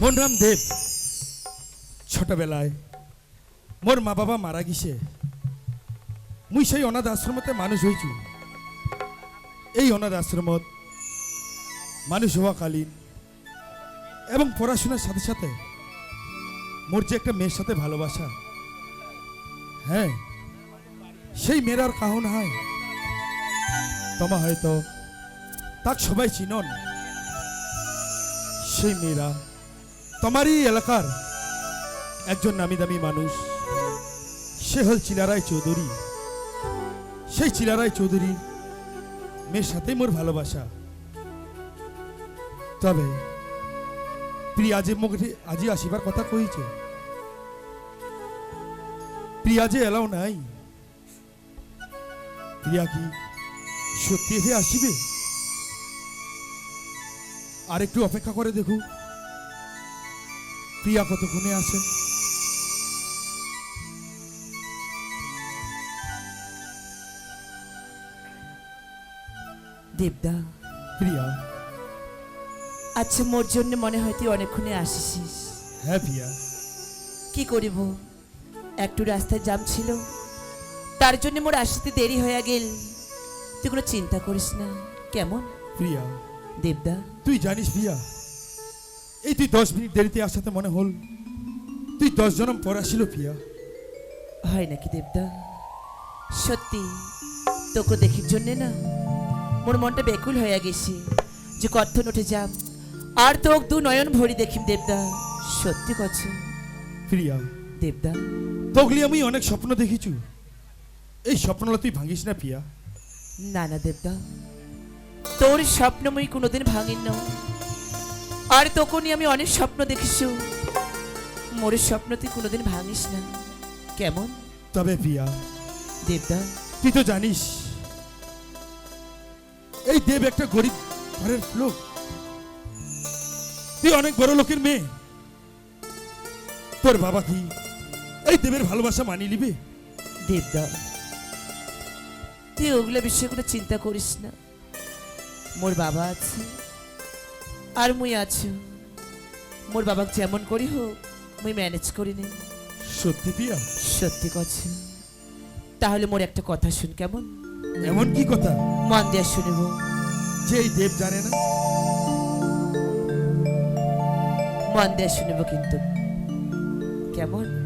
মনরাম দেব, ছোটবেলায় মোর মা বাবা মারা গিছে। মুই সেই অনাথ আশ্রমতে মানুষ হয়েছু এই অনাথ আশ্রমত মানুষ হওয়াকালীন এবং পড়াশোনার সাথে সাথে মোর যে একটা মেয়ের সাথে ভালোবাসা হ্যাঁ সেই মেয়ের আর কাহন হয়। তোমা হয়তো তাক সবাই চিনন। সেই মেয়েরা তোমারই এলাকার একজন নামি দামি মানুষ। সে হল চিলারায় চৌধুরী। সেই চিলারায় চৌধুরী মেয়ের সাথেই মোর ভালোবাসা। তবে প্রিয়া যে মুখে আজি আসিবার কথা কইছে, প্রিয়া যে এলাও নাই, প্রিয়া কি সত্যি আসিবে? আর একটু অপেক্ষা করে দেখু প্রিয়া কতক্ষণে আসে দেবদা। প্রিয়া। আচ্ছা মোর জন্য মনে হয় তুই অনেকক্ষণে আসিস হ্যাঁ প্রিয়া। কি করিব? একটু রাস্তায় জাম ছিল। তার জন্য মোর আসতে দেরি হয়ে গেল। তুই কোনো চিন্তা করিস না। কেমন? প্রিয়া। দেবদা। তুই জানিস প্রিয়া এই তুই দশ মিনিট দেরিতে আসাতে মনে হল তুই দশ জনম পর আসিল প্রিয়া। হয় নাকি দেবদা? সত্যি তোকে দেখির জন্যে না মোর মনটা বেকুল হয়ে গেছে যে কথন উঠে যাম আর তোক দু নয়ন ভরি দেখিম দেবদা। সত্যি কছ প্রিয়া দেবদা। তোগলি আমি অনেক স্বপ্ন দেখিছু এই স্বপ্নগুলো তুই ভাঙিস না প্রিয়া। না না দেবদা তোর স্বপ্ন কোনোদিন ভাঙিন না। আর তখনই আমি অনেক স্বপ্ন দেখিছু। মোর স্বপ্ন তুই কোনোদিন ভাঙিস না। কেমন? তবে প্রিয়া দেবদা। তুই তো জানিস এই দেব একটা গরিব ঘরের লোক। তুই অনেক বড় লোকের মেয়ে। তোর বাবা কি এই দেবের ভালোবাসা মানি নিবে? দেবদা তুই ওগুলো বিষয়গুলো চিন্তা করিস না। মোর বাবা আছে আর মুই আছো। মোর বাবাকে যেমন করি হোক মুই ম্যানেজ করি নে। সত্যি প্রিয়া সত্যি কথা তাহলে মোর একটা কথা শুন কেমন? এমন কি কথা? মন দিয়ে শুনিব। যে এই দেব জানে না। মন দিয়ে শুনিব কিন্তু। কেমন?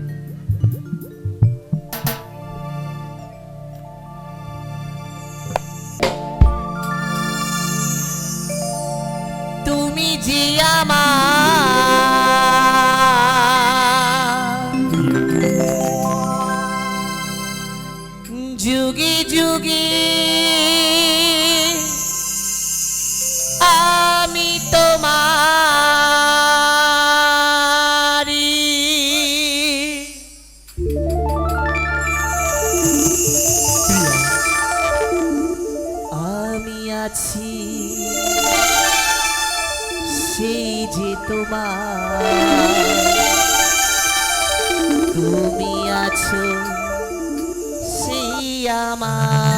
যে আমার। যুগে যুগে আমি তোমারি। আমি আছি তোমার। তুমি আছো আমারি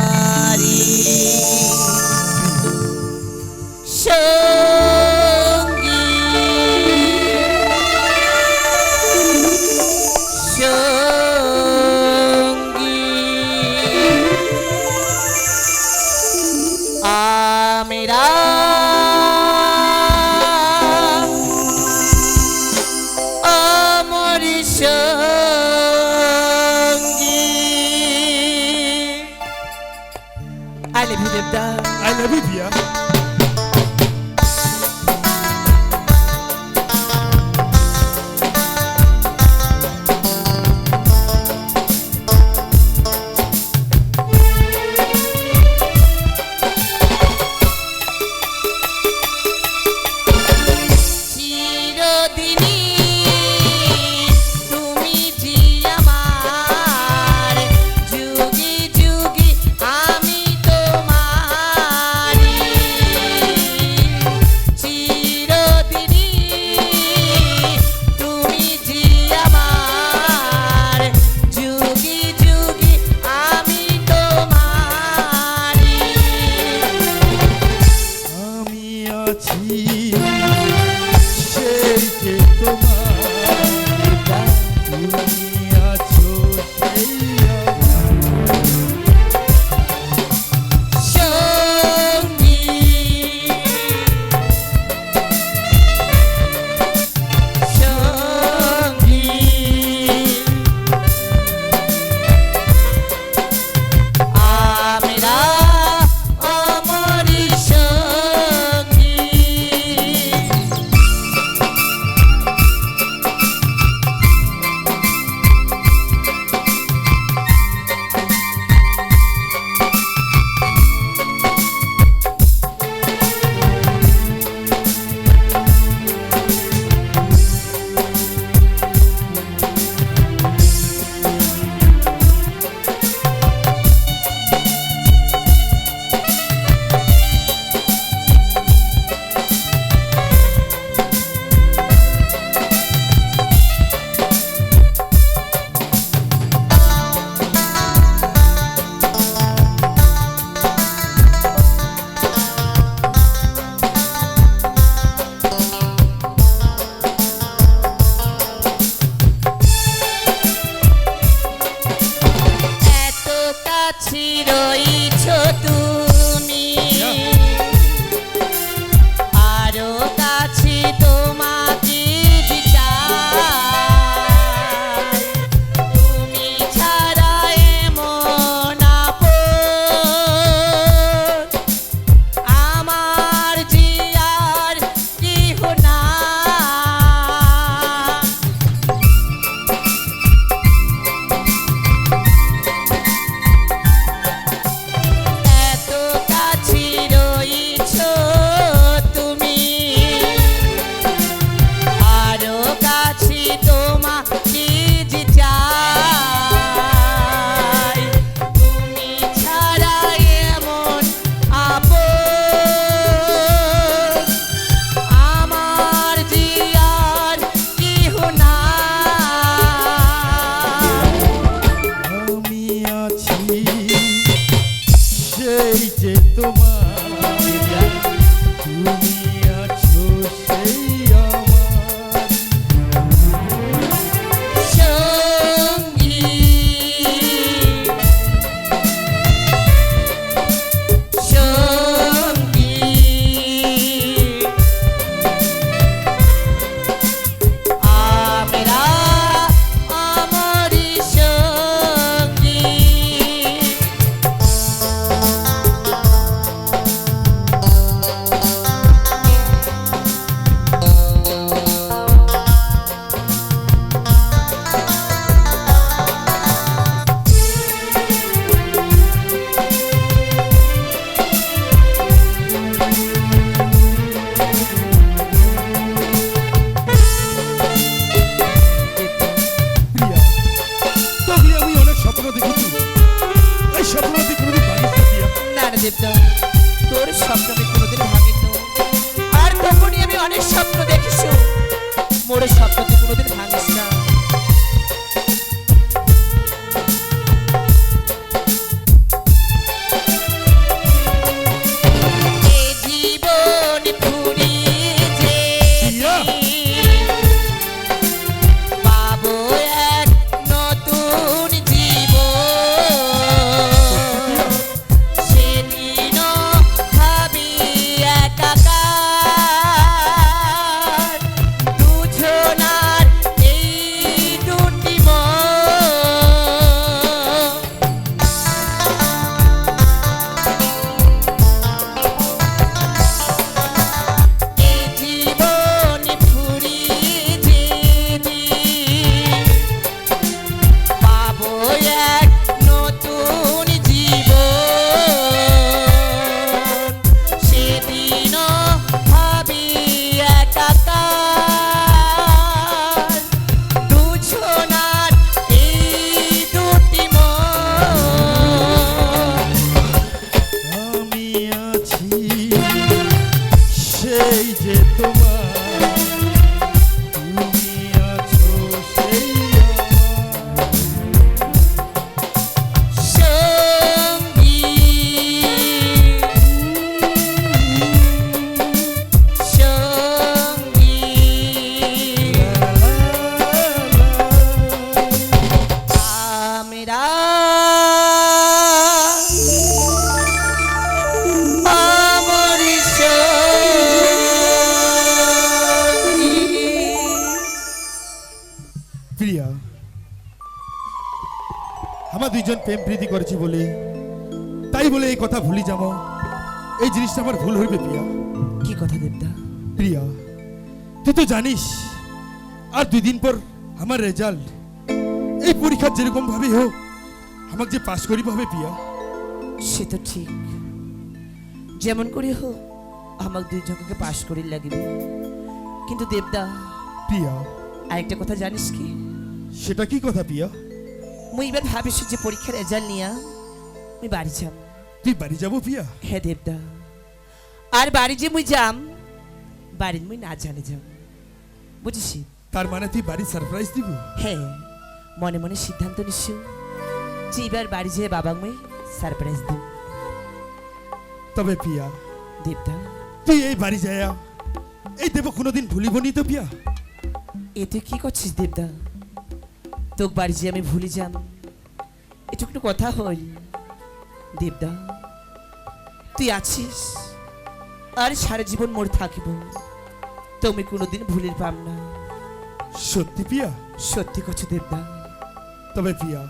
সেই যে তোমার আমরা দুইজন প্রেম প্রীতি করেছি বলে তাই বলে এই কথা ভুলি যাব। এই জিনিসটা আমার ভুল হইবে প্রিয়া। কি কথা দেবদা? প্রিয়া তুই তো জানিস আর দুই দিন পর আমার রেজাল্ট এই পরীক্ষা যেরকম ভাবে হোক আমাকে যে পাশ করিব হবে প্রিয়া। সে তো ঠিক। যেমন করে হোক আমার দুই জনকে পাশ করি লাগিবে। কিন্তু দেবদা প্রিয়া আরেকটা কথা জানিস কি? সেটা কি কথা প্রিয়া? মুই এবার ভাবিস যে পরীক্ষার রেজাল্ট নিয়া মুই বাড়ি যাম তুই বাড়ি যাব প্রিয়া হ্যাঁ দেবদা। আর বাড়ি যে মুই যাম বাড়ির মুই না জানে যাম বুঝিস তার মানে তুই বাড়ি সারপ্রাইজ দিব? হ্যাঁ মনে মনে সিদ্ধান্ত নিস যে এবার বাড়ি যেয়ে বাবা মুই সারপ্রাইজ দেব তবে প্রিয়া দেবদা। তুই এই বাড়ি যায়। এই দেব কোনোদিন ভুলিব নি তো প্রিয়া এ তুই কি করছিস দেবদা? তোক বাড়ি যে আমি ভুলে যাম। এটুকু কথা হল দেবদা তুই আছিস? আর সারা জীবন মোর থাকিব তুমি কোনোদিন ভুলির পাম না। সত্যি প্রিয়া সত্যি করছ দেবদা। তবে প্রিয়া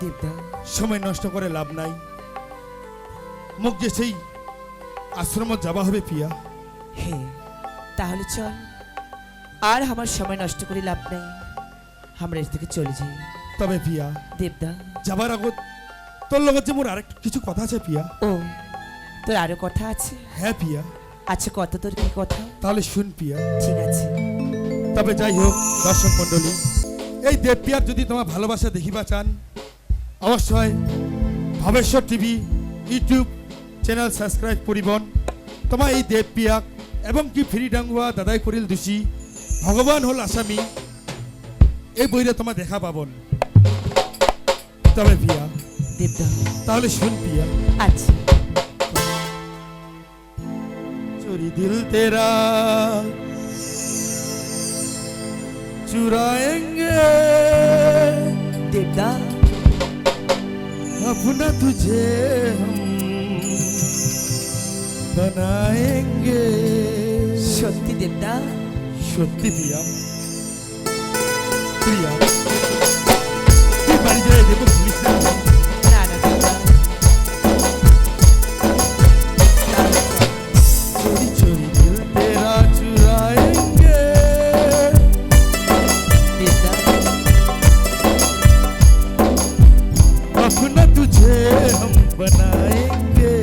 দেবদা। সময় নষ্ট করে লাভ নাই। মুখ যে সেই আশ্রমত যাবা হবে প্রিয়া হ্যাঁ তাহলে চল। আর আমার সময় নষ্ট করে লাভ নেই। আমরা এর থেকে চলে যাই। তবে প্রিয়া দেবদা। যাবার আগত তোর লগত যে মোর আরেক কিছু কথা আছে প্রিয়া ও তোর আরও কথা আছে? হ্যাঁ পিয়া। আচ্ছা কত তোর কি কথা? তাহলে শুন প্রিয়া ঠিক আছে। তবে যাই হোক দর্শক মণ্ডলী এই দেবপিয়ার যদি তোমার ভালোবাসা দেখিবা চান অবশ্যই Bhabeshwar TV YouTube channel subscribe করিবন। তোমার এই দেবপিয়াক এবং কি ফ্রি ডাঙ্গুয়া দাদাই করিল দোষী ভগবান হল আসামি। এই বইরে তোমার দেখা পাবন তবে পিয়া দেবদা তাহলে শুন পিয়া আচ্ছা चोरी दिल तेरा चुराएंगे দেবদা अपना तुझे हम बनाएंगे সত্যি দেবদা সত্যি প্রিয়া প্রিয়া তুই বাড়ি যায় দেখো পুলিশ না না না দেবদা चोरी चोरी दिल तेरा चुराएंगे দেবদা अपना तुझे हम बनाएंगे